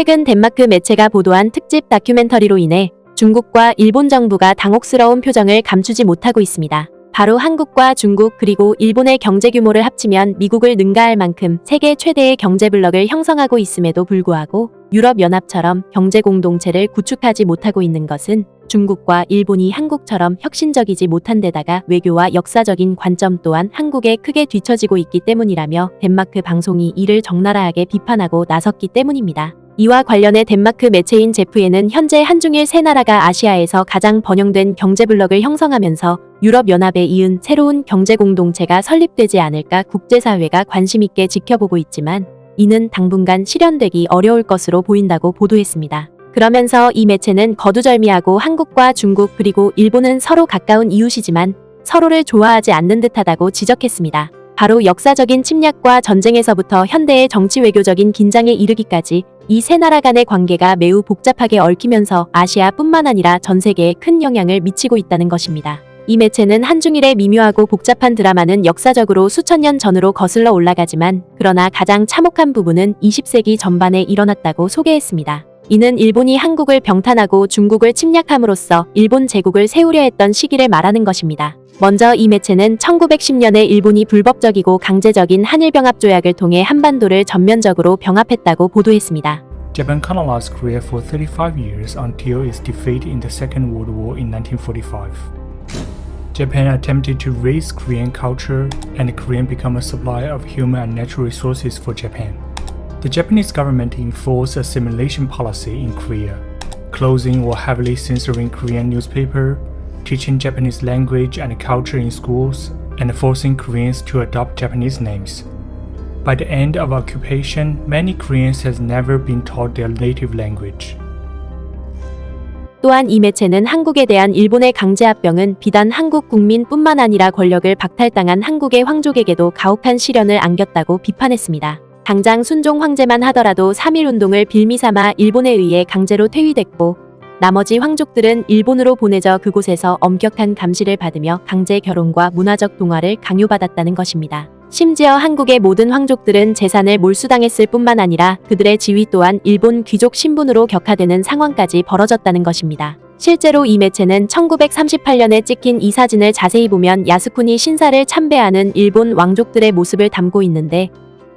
최근 덴마크 매체가 보도한 특집 다큐멘터리로 인해 중국과 일본 정부가 당혹스러운 표정을 감추지 못하고 있습니다. 바로 한국과 중국 그리고 일본의 경제 규모를 합치면 미국을 능가할 만큼 세계 최대의 경제 블록을 형성하고 있음에도 불구하고 유럽연합처럼 경제 공동체를 구축하지 못하고 있는 것은 중국과 일본이 한국처럼 혁신적이지 못한 데다가 외교와 역사적인 관점 또한 한국에 크게 뒤처지고 있기 때문이라며 덴마크 방송이 이를 적나라하게 비판하고 나섰기 때문입니다. 이와 관련해 덴마크 매체인 제프에는 현재 한중일 세 나라가 아시아에서 가장 번영된 경제 블록을 형성하면서 유럽연합에 이은 새로운 경제 공동체가 설립되지 않을까 국제사회가 관심있게 지켜보고 있지만 이는 당분간 실현되기 어려울 것으로 보인다고 보도했습니다. 그러면서 이 매체는 거두절미하고 한국과 중국 그리고 일본은 서로 가까운 이웃이지만 서로를 좋아하지 않는 듯하다고 지적했습니다. 바로 역사적인 침략과 전쟁에서부터 현대의 정치 외교적인 긴장에 이르기까지 이 세 나라 간의 관계가 매우 복잡하게 얽히면서 아시아뿐만 아니라 전 세계에 큰 영향을 미치고 있다는 것입니다. 이 매체는 한중일의 미묘하고 복잡한 드라마는 역사적으로 수천 년 전으로 거슬러 올라가지만 그러나 가장 참혹한 부분은 20세기 전반에 일어났다고 소개했습니다. 이는 일본이 한국을 병탄하고 중국을 침략함으로써 일본 제국을 세우려 했던 시기를 말하는 것입니다. 먼저 이 매체는 1910년에 일본이 불법적이고 강제적인 한일병합 조약을 통해 한반도를 전면적으로 병합했다고 보도했습니다. Japan colonized Korea for 35 years until its defeat in the Second World War in 1945. Japan attempted to raise Korean culture and Korean become a supplier of human and natural resources for Japan. The Japanese government enforced assimilation policy in Korea, closing or heavily censoring Korean newspaper, teaching Japanese language and culture in schools, and forcing Koreans to adopt Japanese names. By the end of occupation, many Koreans has never been taught their native language. 또한 이 매체는 한국에 대한 일본의 강제합병은 비단 한국 국민뿐만 아니라 권력을 박탈당한 한국의 황족에게도 가혹한 시련을 안겼다고 비판했습니다. 당장 순종 황제만 하더라도 3.1운동을 빌미삼아 일본에 의해 강제로 퇴위됐고 나머지 황족들은 일본으로 보내져 그곳에서 엄격한 감시를 받으며 강제 결혼과 문화적 동화를 강요받았다는 것입니다. 심지어 한국의 모든 황족들은 재산을 몰수당했을 뿐만 아니라 그들의 지위 또한 일본 귀족 신분으로 격하되는 상황까지 벌어졌다는 것입니다. 실제로 이 매체는 1938년에 찍힌 이 사진을 자세히 보면 야스쿠니 신사를 참배하는 일본 왕족들의 모습을 담고 있는데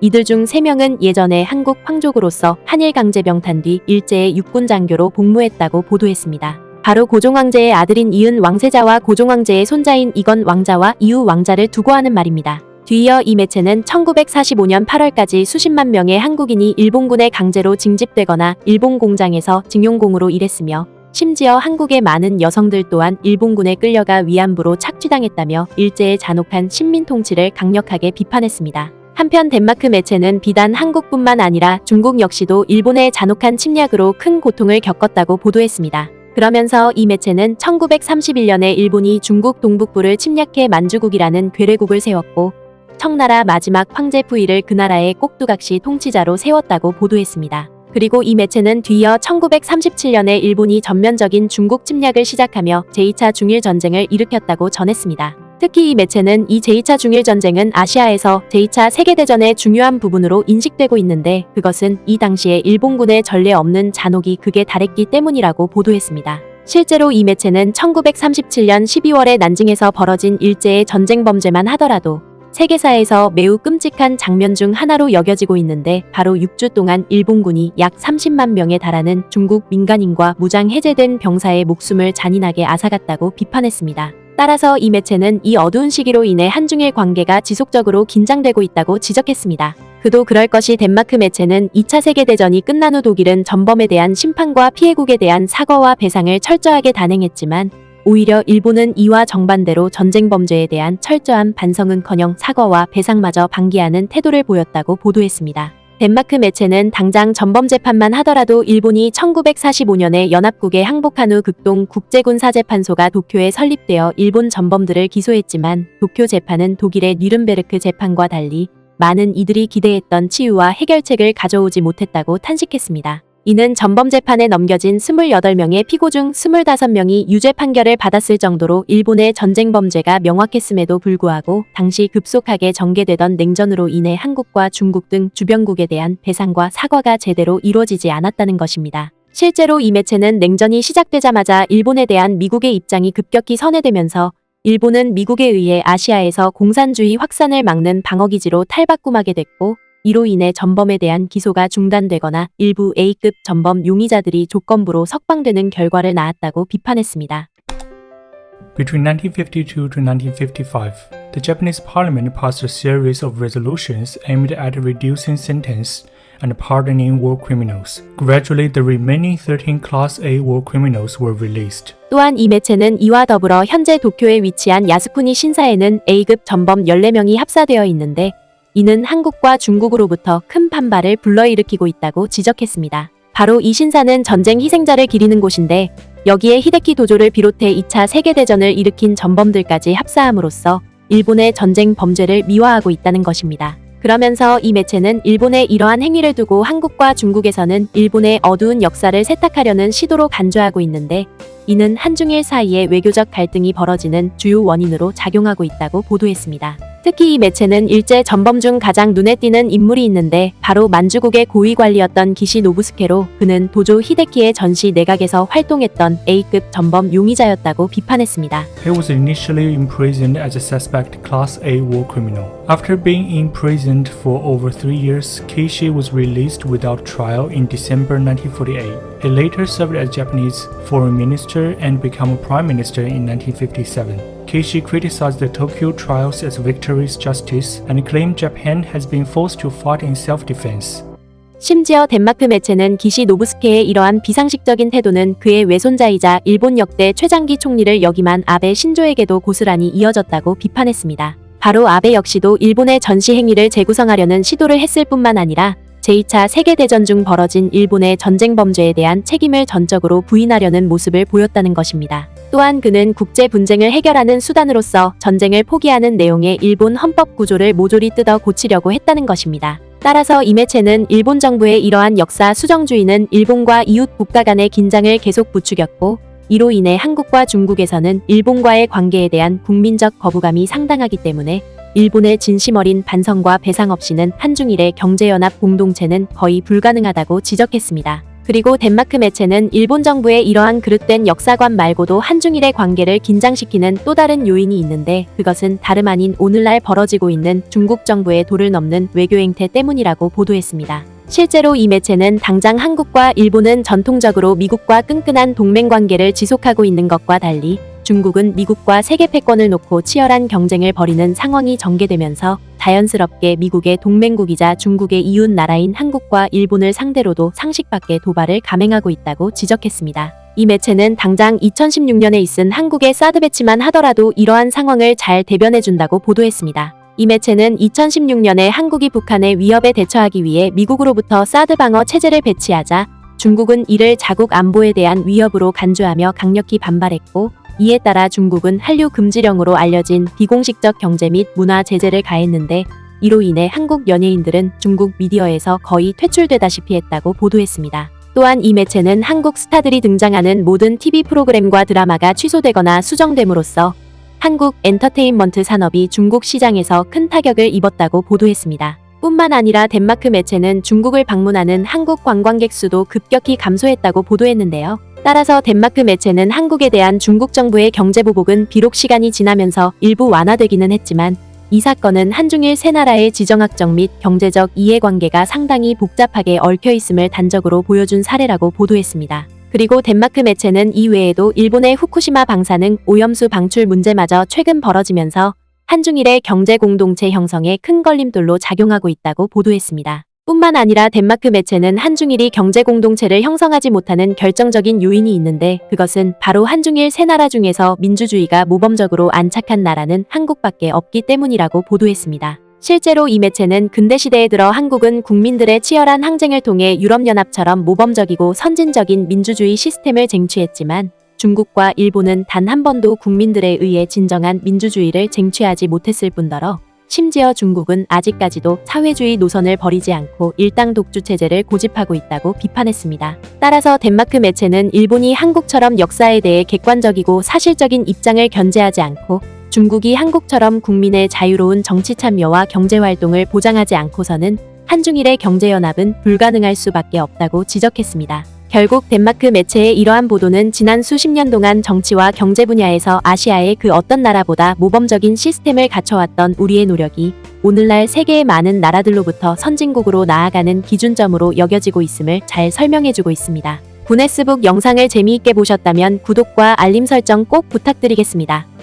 이들 중 3명은 예전에 한국 황족으로서 한일 강제병 탄 뒤 일제의 육군 장교로 복무했다고 보도했습니다. 바로 고종황제의 아들인 이은 왕세자와 고종황제의 손자인 이건 왕자와 이후 왕자를 두고 하는 말입니다. 뒤이어 이 매체는 1945년 8월까지 수십만 명의 한국인이 일본군에 강제로 징집되거나 일본 공장에서 징용공으로 일했으며 심지어 한국의 많은 여성들 또한 일본군에 끌려가 위안부로 착취당했다며 일제의 잔혹한 식민 통치를 강력하게 비판했습니다. 한편 덴마크 매체는 비단 한국뿐만 아니라 중국 역시도 일본의 잔혹한 침략으로 큰 고통을 겪었다고 보도했습니다. 그러면서 이 매체는 1931년에 일본이 중국 동북부를 침략해 만주국이라는 괴뢰국을 세웠고 청나라 마지막 황제 부위를 그 나라의 꼭두각시 통치자로 세웠다고 보도했습니다. 그리고 이 매체는 뒤이어 1937년에 일본이 전면적인 중국 침략을 시작하며 제2차 중일 전쟁을 일으켰다고 전했습니다. 특히 이 매체는 이 제2차 중일 전쟁은 아시아에서 제2차 세계대전의 중요한 부분으로 인식되고 있는데 그것은 이 당시에 일본군의 전례 없는 잔혹이 극에 달했기 때문이라고 보도했습니다. 실제로 이 매체는 1937년 12월에 난징에서 벌어진 일제의 전쟁 범죄만 하더라도 세계사에서 매우 끔찍한 장면 중 하나로 여겨지고 있는데 바로 6주 동안 일본군이 약 30만 명에 달하는 중국 민간인과 무장 해제된 병사의 목숨을 잔인하게 앗아갔다고 비판했습니다. 따라서 이 매체는 이 어두운 시기로 인해 한중일 관계가 지속적으로 긴장되고 있다고 지적했습니다. 그도 그럴 것이 덴마크 매체는 2차 세계대전이 끝난 후 독일은 전범에 대한 심판과 피해국에 대한 사과와 배상을 철저하게 단행했지만 오히려 일본은 이와 정반대로 전쟁 범죄에 대한 철저한 반성은커녕 사과와 배상마저 방기하는 태도를 보였다고 보도했습니다. 덴마크 매체는 당장 전범 재판만 하더라도 일본이 1945년에 연합국에 항복한 후 극동 국제군사재판소가 도쿄에 설립되어 일본 전범들을 기소했지만 도쿄 재판은 독일의 뉘른베르크 재판과 달리 많은 이들이 기대했던 치유와 해결책을 가져오지 못했다고 탄식했습니다. 이는 전범 재판에 넘겨진 28명의 피고 중 25명이 유죄 판결을 받았을 정도로 일본의 전쟁 범죄가 명확했음에도 불구하고 당시 급속하게 전개되던 냉전으로 인해 한국과 중국 등 주변국에 대한 배상과 사과가 제대로 이루어지지 않았다는 것입니다. 실제로 이 매체는 냉전이 시작되자마자 일본에 대한 미국의 입장이 급격히 선회되면서 일본은 미국에 의해 아시아에서 공산주의 확산을 막는 방어기지로 탈바꿈하게 됐고 이로 인해 전범에 대한 기소가 중단되거나 일부 A급 전범 용의자들이 조건부로 석방되는 결과를 낳았다고 비판했습니다. Between 1952 to 1955, the Japanese parliament passed a series of resolutions aimed at reducing sentence and pardoning war criminals. Gradually, the remaining 13 Class A war criminals were released. 또한 이 매체는 이와 더불어 현재 도쿄에 위치한 야스쿠니 신사에는 A급 전범 14명이 합사되어 있는데 이는 한국과 중국으로부터 큰 반발을 불러일으키고 있다고 지적했습니다. 바로 이 신사는 전쟁 희생자를 기리는 곳인데 여기에 히데키 도조를 비롯해 2차 세계대전을 일으킨 전범들까지 합사함으로써 일본의 전쟁 범죄를 미화하고 있다는 것입니다. 그러면서 이 매체는 일본의 이러한 행위를 두고 한국과 중국에서는 일본의 어두운 역사를 세탁하려는 시도로 간주하고 있는데 이는 한중일 사이에 외교적 갈등이 벌어지는 주요 원인으로 작용하고 있다고 보도했습니다. 특히 이 매체는 일제 전범 중 가장 눈에 띄는 인물이 있는데 바로 만주국의 고위 관리였던 기시 노부스케로 그는 도조 히데키의 전시 내각에서 활동했던 A급 전범 용의자였다고 비판했습니다. He was initially imprisoned as a suspect Class A war criminal. After being imprisoned for over three years, Keishi was released without trial in December 1948. He later served as Japanese foreign minister and became prime minister in 1957. Keishi criticized the Tokyo trials as victorious justice and claimed Japan has been forced to fight in self-defense. 심지어 덴마크 매체는 기시 노부스케의 이러한 비상식적인 태도는 그의 외손자이자 일본 역대 최장기 총리를 역임한 아베 신조에게도 고스란히 이어졌다고 비판했습니다. 바로 아베 역시도 일본의 전시 행위를 재구성하려는 시도를 했을 뿐만 아니라 제2차 세계대전 중 벌어진 일본의 전쟁 범죄에 대한 책임을 전적으로 부인하려는 모습을 보였다는 것입니다. 또한 그는 국제 분쟁을 해결하는 수단으로서 전쟁을 포기하는 내용의 일본 헌법 구조를 모조리 뜯어 고치려고 했다는 것입니다. 따라서 이 매체는 일본 정부의 이러한 역사 수정주의는 일본과 이웃 국가 간의 긴장을 계속 부추겼고 이로 인해 한국과 중국에서는 일본과의 관계에 대한 국민적 거부감이 상당하기 때문에 일본의 진심 어린 반성과 배상 없이는 한중일의 경제연합 공동체는 거의 불가능하다고 지적했습니다. 그리고 덴마크 매체는 일본 정부의 이러한 그릇된 역사관 말고도 한중일의 관계를 긴장시키는 또 다른 요인이 있는데 그것은 다름 아닌 오늘날 벌어지고 있는 중국 정부의 도를 넘는 외교 행태 때문이라고 보도했습니다. 실제로 이 매체는 당장 한국과 일본은 전통적으로 미국과 끈끈한 동맹 관계를 지속하고 있는 것과 달리 중국은 미국과 세계 패권을 놓고 치열한 경쟁을 벌이는 상황이 전개되면서 자연스럽게 미국의 동맹국이자 중국의 이웃 나라인 한국과 일본을 상대로도 상식 밖의 도발을 감행하고 있다고 지적했습니다. 이 매체는 당장 2016년에 있은 한국의 사드 배치만 하더라도 이러한 상황을 잘 대변해준다고 보도했습니다. 이 매체는 2016년에 한국이 북한의 위협에 대처하기 위해 미국으로부터 사드 방어 체제를 배치하자 중국은 이를 자국 안보에 대한 위협으로 간주하며 강력히 반발했고 이에 따라 중국은 한류 금지령으로 알려진 비공식적 경제 및 문화 제재를 가했는데 이로 인해 한국 연예인들은 중국 미디어에서 거의 퇴출되다시피 했다고 보도했습니다. 또한 이 매체는 한국 스타들이 등장하는 모든 TV 프로그램과 드라마가 취소되거나 수정됨으로써 한국 엔터테인먼트 산업이 중국 시장에서 큰 타격을 입었다고 보도했습니다. 뿐만 아니라 덴마크 매체는 중국을 방문하는 한국 관광객 수도 급격히 감소했다고 보도했는데요. 따라서 덴마크 매체는 한국에 대한 중국 정부의 경제 보복은 비록 시간이 지나면서 일부 완화되기는 했지만 이 사건은 한중일 세 나라의 지정학적 및 경제적 이해관계가 상당히 복잡하게 얽혀 있음을 단적으로 보여준 사례라고 보도했습니다. 그리고 덴마크 매체는 이 외에도 일본의 후쿠시마 방사능 오염수 방출 문제마저 최근 벌어지면서 한중일의 경제 공동체 형성에 큰 걸림돌로 작용하고 있다고 보도했습니다. 뿐만 아니라 덴마크 매체는 한중일이 경제 공동체를 형성하지 못하는 결정적인 요인이 있는데 그것은 바로 한중일 세 나라 중에서 민주주의가 모범적으로 안착한 나라는 한국밖에 없기 때문이라고 보도했습니다. 실제로 이 매체는 근대 시대에 들어 한국은 국민들의 치열한 항쟁을 통해 유럽연합처럼 모범적이고 선진적인 민주주의 시스템을 쟁취했지만 중국과 일본은 단 한 번도 국민들에 의해 진정한 민주주의를 쟁취하지 못했을 뿐더러 심지어 중국은 아직까지도 사회주의 노선을 버리지 않고 일당 독주 체제를 고집하고 있다고 비판했습니다. 따라서 덴마크 매체는 일본이 한국처럼 역사에 대해 객관적이고 사실적인 입장을 견제하지 않고 중국이 한국처럼 국민의 자유로운 정치 참여와 경제 활동을 보장하지 않고서는 한중일의 경제연합은 불가능할 수밖에 없다고 지적했습니다. 결국 덴마크 매체의 이러한 보도는 지난 수십 년 동안 정치와 경제 분야에서 아시아의 그 어떤 나라보다 모범적인 시스템을 갖춰왔던 우리의 노력이 오늘날 세계의 많은 나라들로부터 선진국으로 나아가는 기준점으로 여겨지고 있음을 잘 설명해주고 있습니다. 구네스북 영상을 재미있게 보셨다면 구독과 알림 설정 꼭 부탁드리겠습니다.